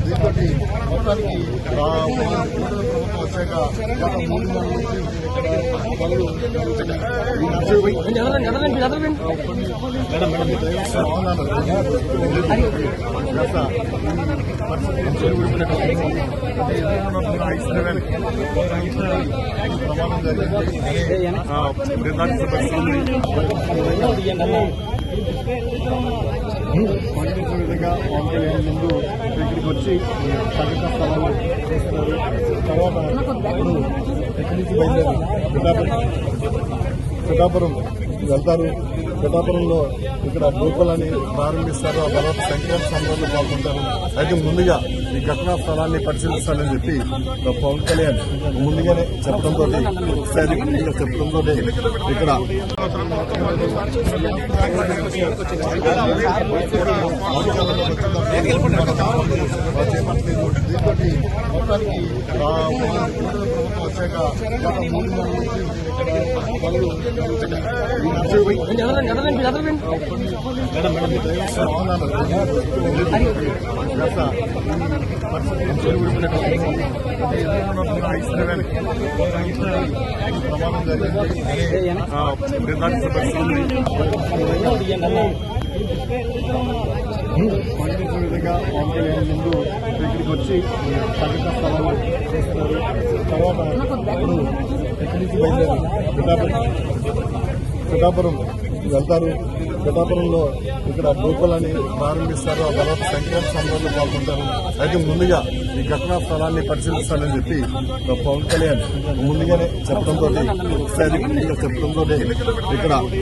దీంతోటి మొత్తానికి ప్రభుత్వం వచ్చాక మూడు పనులు పరిస్థితి జరిగింది విధంగా పవన్ కళ్యాణ్ ముందు దగ్గరికి వచ్చి సంఘటన స్థలాలు చూస్తున్నారు తర్వాత ఇప్పుడు ఎక్కడి నుంచి బయలుదేరి పిఠాపురం పిఠాపురం వెళ్తారు పిఠాపురంలో ఇక్కడ గోకులని ప్రారంభిస్తారు. ఆ తర్వాత సంక్రాంతి సంబరాలు పాల్గొంటారు. అయితే ముందుగా ఈ ఘటనా స్థలాన్ని పరిశీలిస్తానని చెప్పి పవన్ కళ్యాణ్ ముందుగానే చెప్పడంతో ఒకసారి ముందుగా చెప్పడంతో ఇక్కడ దీంతోటి మొత్తానికి ఆ ప్రభుత్వం వచ్చాక గత మూడు నెలల నుంచి ఇక్కడ పనులు జరుగుతున్నాయి. ఈ నర్సరీ వాహనాలు గత పరిస్థితి చెరువుడిపోయినట్టు అంటే ఎదురుకున్న ఐస్ లెవెల్కి ప్రమాదం జరిగింది ఆ, బృందానికి సంబంధించి స్పందించిన విధంగా పవన్ కళ్యాణ్ ముందు ఇక్కడికి వచ్చి సంఘటన స్థలంలో చేస్తారు. తర్వాత ఇప్పుడు ఎక్కడి నుంచి బయలుదేరి పిఠాపురం. పిఠాపురం వెళ్తారు. పిఠాపురంలో ఇక్కడ గోకులని ప్రారంభిస్తారు. ఆ తర్వాత సంక్రాంతి సంబరాలు పాల్గొంటారు. అయితే ముందుగా ఈ ఘటనా స్థలాన్ని పరిశీలిస్తానని చెప్పి పవన్ కళ్యాణ్ ముందుగానే చెప్పడంతో ఒకసారి ముందుగా చెప్పడంతో ఇక్కడ